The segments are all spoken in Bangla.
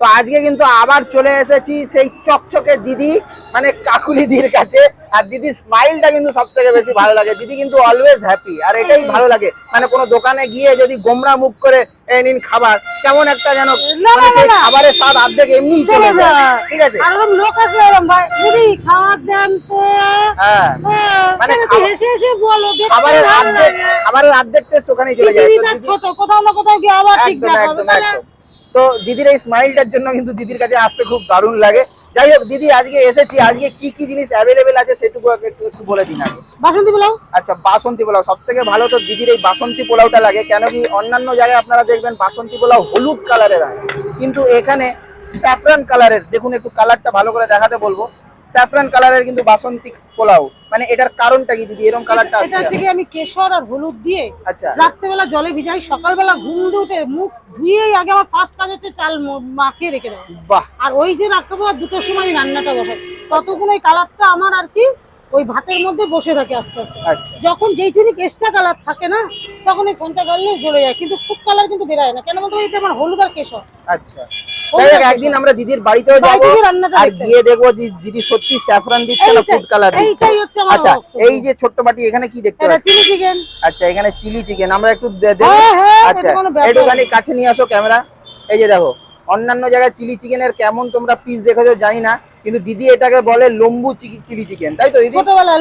তো আজকে কিন্তু আবার চলে এসেছি সেই চকচকে দিদি মানে কাকুলিদির কাছে। আর দিদির স্মাইলটা কিন্তু সব থেকে বেশি ভালো লাগে। দিদি কিন্তু অলওয়েজ হ্যাপি আর এটাই ভালো লাগে। মানে কোনো দোকানে গিয়ে যদি গোমরা মুখ করে নিন খাবার কেমন একটা যেন মানে। খাবারের স্বাদ অর্ধেক এমনি চলে যায়। ঠিক আছে? আর লোক আছে ওরকম খাবার দেন তো। মানে কেন কি খাবার- হেসে হেসে বলো দেখতে খাবারের অর্ধেক খাবারের অর্ধেক টেস্ট ওখানেই চলে যায়। দিদি ছোট কোথাও না কোথাও গিয়ে আবার ঠিক একদম একদম একদম। তো দিদির এই স্মাইলটার জন্য কিন্তু দিদির কাছে আসতে খুব দারুণ লাগে। যাই হোক দিদি আজকে এসেছি আজকে কি কি জিনিস অ্যাভেলেবেল আছে সেটুকু একটু বলে দিন আগে। বাসন্তী পোলাও? আচ্ছা বাসন্তী পোলাও। সব থেকে ভালো তো দিদির এই বাসন্তী পোলাওটা লাগে কেন কি অন্যান্য জায়গায় আপনারা দেখবেন বাসন্তী পোলাও হলুদ কালারের হয়। কিন্তু এখানে স্যাফরান কালারের দেখুন একটু কালারটা ভালো করে দেখাতে বলব। স্যাফরান কালারের কিন্তু বাসন্তী পোলাও। মানে এটার কারণটা কি দিদি? এরকম কালারটা এটা হচ্ছে কি আমি কেশর আর হলুদ দিয়ে আচ্ছা। রাত্রেবেলা জলে ভিজাই সকালবেলা ঘুম দিয়ে উঠে মুখ ধুয়েই আগে আমার ফার্স্ট কাজ হচ্ছে চাল মাখিয়ে রেখে দেওয়া। বাহ। আর ওই যে আর দুটোর সময় আমি রান্নাটা বসাই। ততক্ষণ ওই কালারটা আমার আর কি ওই ভাতের মধ্যে বসে থাকে আস্তে আস্তে। আচ্ছা। যখন যেইটুকু এক্সট্রা কালার থাকে না তখন ওই ফোনটা গাড়লে জ্বলে যায়। কিন্তু খুব কালার কিন্তু বেরোয় না। কেন বলতো এইটা আমার হলুদ আর কেশর। আচ্ছা। যাই একদিন আমরা দিদির বাড়িতেও যাব আর গিয়ে দেখব দিদি সত্যি স্যাফরান দিচ্ছে না ফুড কালার দিচ্ছে। আচ্ছা এই যে ছোট্ট বাটি এখানে কি দেখতে পাচ্ছি? আচ্ছা এখানে চিলি চিকেন। আমরা একটু দেখব হ্যাঁ, হ্যাঁ, আচ্ছা একটুখানি কাছে নিয়ে আসো ক্যামেরা। এই যে দেখো অন্যান্য জায়গায় চিলি চিকেনের কেমন তোমরা পিস দেখেছ জানি না কিন্তু দিদি এটাকে বলে লম্বু চিলি চিকেন তাই তো দিদি?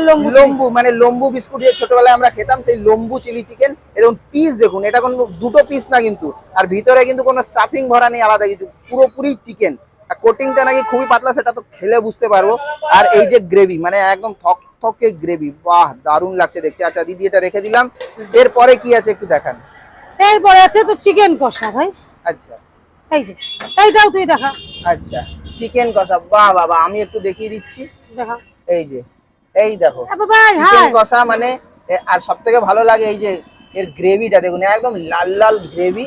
লম্বু লম্বু মানে লম্বু বিস্কুট যে ছোটবেলায় আমরা খেতাম সেই লম্বু চিলি চিকেন এবং পিস দেখুন এটা কোনো দুটো পিস না কিন্তু আর ভিতরে কিন্তু কোনো স্টাফিং ভরা নেই আলাদা কিছু পুরোপুরি চিকেন আর কোটিংটা নাকি খুবই পাতলা সেটা তো খেলে বুঝতে পারব। আর এই যে গ্রেভি মানে একদম থক থকে গ্রেভি বাহ দারুণ লাগছে দেখতে। আচ্ছা দিদি এটা রেখে দিলাম। এরপরে কি আছে একটু দেখান। এরপরে আছে তো চিকেন কষা ভাই। আচ্ছা। এই যে এইটাও তুই দেখা। আচ্ছা চিকেন কষা। বাহ বাবা আমি একটু দেখিয়ে দিচ্ছি। দেখা। এই যে এই দেখো চিকেন হ্যাঁ কষা মানে আর সব থেকে ভালো লাগে এই যে এর গ্রেভিটা দেখুন একদম লাল লাল গ্রেভি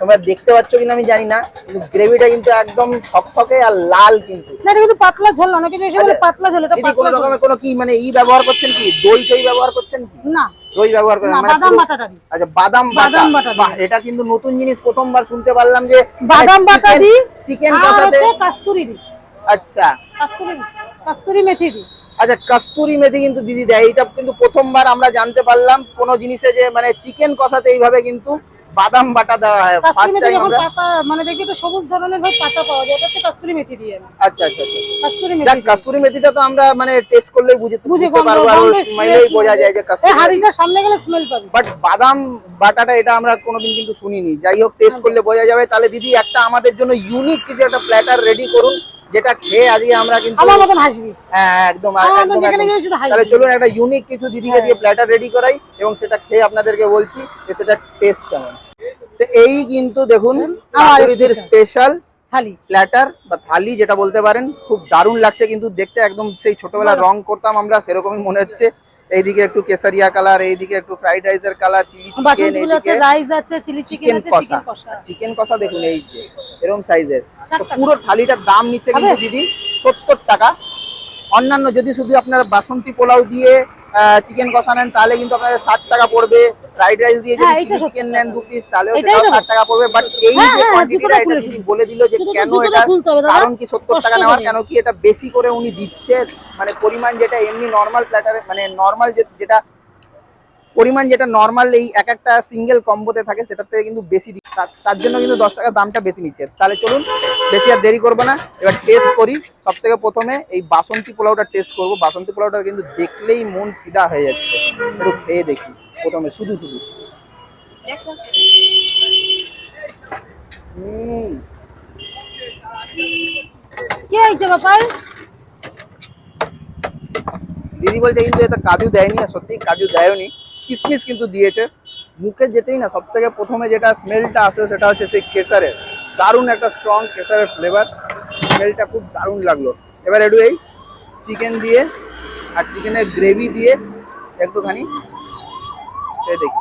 তোমরা দেখতে পাচ্ছ কিনা আমি জানি না কিন্তু গ্রেভিটা কিন্তু একদম থকথকে আর লাল কিন্তু। না এটা কিন্তু পাতলা ঝোল না অনেকে এসে বলে পাতলা ঝোল এটা কোনো রকমের কোনো কি মানে ই ব্যবহার করছেন কি? দই টই ব্যবহার করছেন কি? না। দই ব্যবহার করেন মানে বাদাম বাটাটা দিই। আচ্ছা বাদাম বাদাম বাটা বাহ এটা কিন্তু নতুন জিনিস প্রথমবার শুনতে পারলাম যে বাদাম বাটা দিই চিকেন কষাতে কাস্তুরি দিই। আচ্ছা। কাস্তুরি কাস্তুরি মেথি দিই। আচ্ছা কস্তুরি মেথি কিন্তু দিদি দেয় এটা কিন্তু প্রথমবার আমরা জানতে পারলাম কোন জিনিসে যে মানে চিকেন কষাতে এইভাবে কিন্তু বাদাম বাটা দেওয়া হয় ফার্স্ট টাইম আমরা। পাতা মানে দেখবি তো সবুজ ধরনের ভাই পাতা পাওয়া যায় এটা হচ্ছে কাস্তুরি মেথি দিয়ে আচ্ছা আচ্ছা আচ্ছা। কাস্তুরি মেথি। কস্তুরি মেথিটা তো আমরা মানে টেস্ট করলেই বুঝে বুঝতে পারব আর স্মেলেই বোঝা যায় যে এই কস্তুরি হাড়িটার সামনে গেলে স্মেল পাবি। বাট বাদাম বাটাটা এটা আমরা কোনোদিন কিন্তু শুনিনি। যাই হোক টেস্ট করলে বোঝা যাবে। তাহলে দিদি একটা আমাদের জন্য ইউনিক কিছু একটা প্ল্যাটার রেডি করুন যেটা খেয়ে আজকে আমরা কিন্তু আমার মতন হাসবি। হ্যাঁ একদম আমার একদম একদম। তাহলে চলুন একটা ইউনিক কিছু দিদিকে দিয়ে প্ল্যাটার রেডি করাই এবং সেটা খেয়ে আপনাদেরকে বলছি যে সেটা টেস্ট কেমন। তো এই কিন্তু দেখুন কাকুরিদের স্পেশাল খালি প্ল্যাটার বা থালি যেটা বলতে পারেন খুব দারুণ লাগছে কিন্তু দেখতে একদম সেই ছোটবেলা রং করতাম আমরা সেরকমই মনে হচ্ছে। এইদিকে একটু কেসারিয়া কালার এইদিকে একটু ফ্রাইড রাইসের কালার চিলি চিকেন বাসন্তী ফুল আছে এইদিকে রাইস আছে চিলি চিকেন কষা। চিকেন কষা দেখুন এই যে এরকম সাইজের। পুরো থালিটার দাম নিচ্ছে কিন্তু দিদি সত্তর টাকা। অন্যান্য যদি শুধু আপনারা বাসন্তী পোলাও দিয়ে চিকেন কষা নেন তাহলে কিন্তু আপনাদের ষাট টাকা পড়বে। ফ্রাইড রাইস দিয়ে যদি হ্যাঁ, চিলি চিকেন নেন দু পিস তাহলেও সেটাও দেবো। ষাট টাকা পড়বে। বাট এই হ্যাঁ, যে হ্যাঁ, কোয়ান্টিটিটা এটা খুলে বলে দিল যে কেন এটা। কারণ কি সত্তর কষ্ট টাকা নেওয়ার কেন কি? এটা বেশি করে উনি দিচ্ছে। মানে পরিমাণ যেটা এমনি নর্মাল প্ল্যাটারে মানে নর্মাল যেটা পরিমাণ যেটা নর্মাল এই এক একটা সিঙ্গেল কম্বোতে থাকে সেটার থেকে কিন্তু বেশি তার- জন্য কিন্তু দশ টাকা দামটা বেশি নিচ্ছে। তাহলে চলুন বেশি আর দেরি করব না। এবার টেস্ট করি। সব থেকে প্রথমে এই বাসন্তী পোলাওটা টেস্ট করব। বাসন্তী পোলাওটা কিন্তু দেখলেই মন ফিদা হয়ে যাচ্ছে। একটু খেয়ে দেখি। প্রথমে শুধু শুধু। কি হয়েছে বাপাই দিদি বলছে কিন্তু এটা কাজু দেয়নি আর সত্যি কাজু দেয়নি কিশমিশ কিন্তু দিয়েছে। মুখে যেতেই না সব থেকে প্রথমে যেটা স্মেলটা আসলো সেটা হচ্ছে সেই কেসারের দারুণ একটা স্ট্রং কেসারের ফ্লেভার স্মেলটা খুব দারুণ লাগল। এবার একটু এই চিকেন দিয়ে আর চিকেনের গ্রেভি দিয়ে একটুখানি খেয়ে দেখি।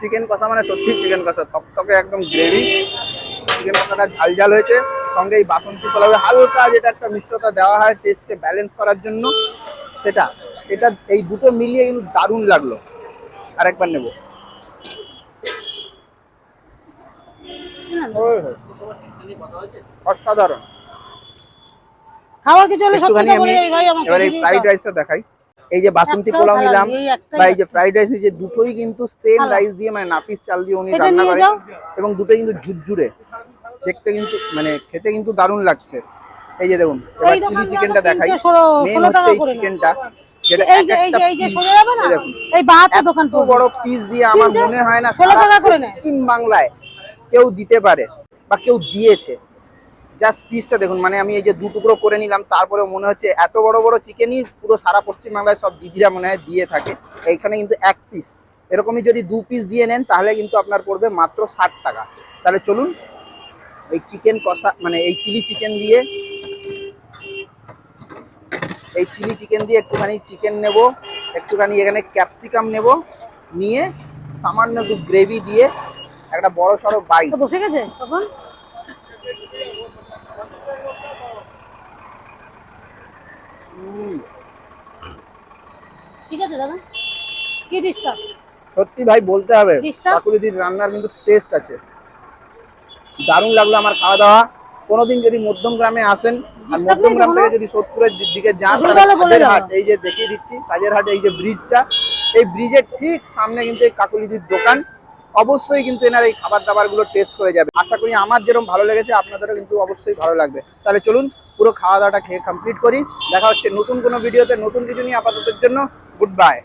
চিকেন কষা মানে সত্যি চিকেন কষা থকথকে একদম গ্রেভি চিকেন কষাটা ঝাল ঝাল হয়েছে। সঙ্গে এই বাসন্তী পোলাওয়ে হালকা যেটা একটা মিষ্টতা দেওয়া হয় টেস্টকে ব্যালেন্স করার জন্য। সেটা এটা এই দুটো মিলিয়ে কিন্তু দারুণ লাগল। আরেকবার নেব। অসাধারণ। কিছু হলে আমি এবার এই ফ্রাইড রাইসটা দেখাই। এই যে বাসন্তী পোলাও নিলাম এই বা এই যে ফ্রাইড রাইস যে দুটোই কিন্তু সেম রাইস দিয়ে মানে নাপিস চাল দিয়ে উনি রান্না করেন এবং দুটোই কিন্তু ঝুরঝুরে। দেখতে কিন্তু মানে খেতে কিন্তু দারুণ লাগছে। এই যে দেখুন এবার চিলি চিকেনটা দেখাই। মেন হচ্ছে এই চিকেনটা বড় পিস দিয়ে আমার মনে হয় না। পশ্চিম বাংলায় কেউ দিতে পারে বা কেউ দিয়েছে। জাস্ট পিসটা দেখুন মানে আমি এই যে দু টুকরো করে নিলাম তারপরে মনে হচ্ছে এত বড় বড় চিকেনই পুরো সারা পশ্চিম বাংলায় সব দিদিরা মনে হয় দিয়ে থাকে। এইখানে কিন্তু এক পিস এরকমই যদি দু পিস দিয়ে নেন তাহলে কিন্তু আপনার পড়বে মাত্র ষাট টাকা। তাহলে চলুন এই চিকেন কষা মানে এই চিলি চিকেন দিয়ে এই চিলি চিকেন দিয়ে একটুখানি চিকেন নেব একটুখানি এখানে ক্যাপসিকাম নেব নিয়ে সামান্য একটু গ্রেভি দিয়ে একটা বড় সড়ো বাইট। তো বসে গেছে তখন? ঠিক আছে দাদা। কি ডিশটা সত্যি ভাই বলতে হবে কাকুলিদির রান্নার কিন্তু টেস্ট আছে। দারুণ লাগল আমার খাওয়া দাওয়া কোনোদিন যদি মধ্যম গ্রামে আসেন আর মধ্যম গ্রাম থেকে যদি সোদপুরের দিকে যান কাজের হাট এই যে দেখিয়ে দিচ্ছি কাজের হাট এই যে ব্রিজটা এই ব্রিজের ঠিক সামনে কিন্তু এই কাকুলিদির দোকান। অবশ্যই কিন্তু এনার এই খাবার দাবারগুলো টেস্ট করে যাবে। আশা করি আমার যেরকম ভালো লেগেছে আপনাদেরও কিন্তু অবশ্যই ভালো লাগবে। তাহলে চলুন পুরো খাওয়া দাওয়াটা খেয়ে কমপ্লিট করি। দেখা হচ্ছে নতুন কোনো ভিডিওতে নতুন কিছু নিয়ে আপাততের জন্য। গুড বাই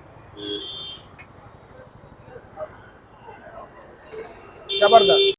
জবরদস্ত।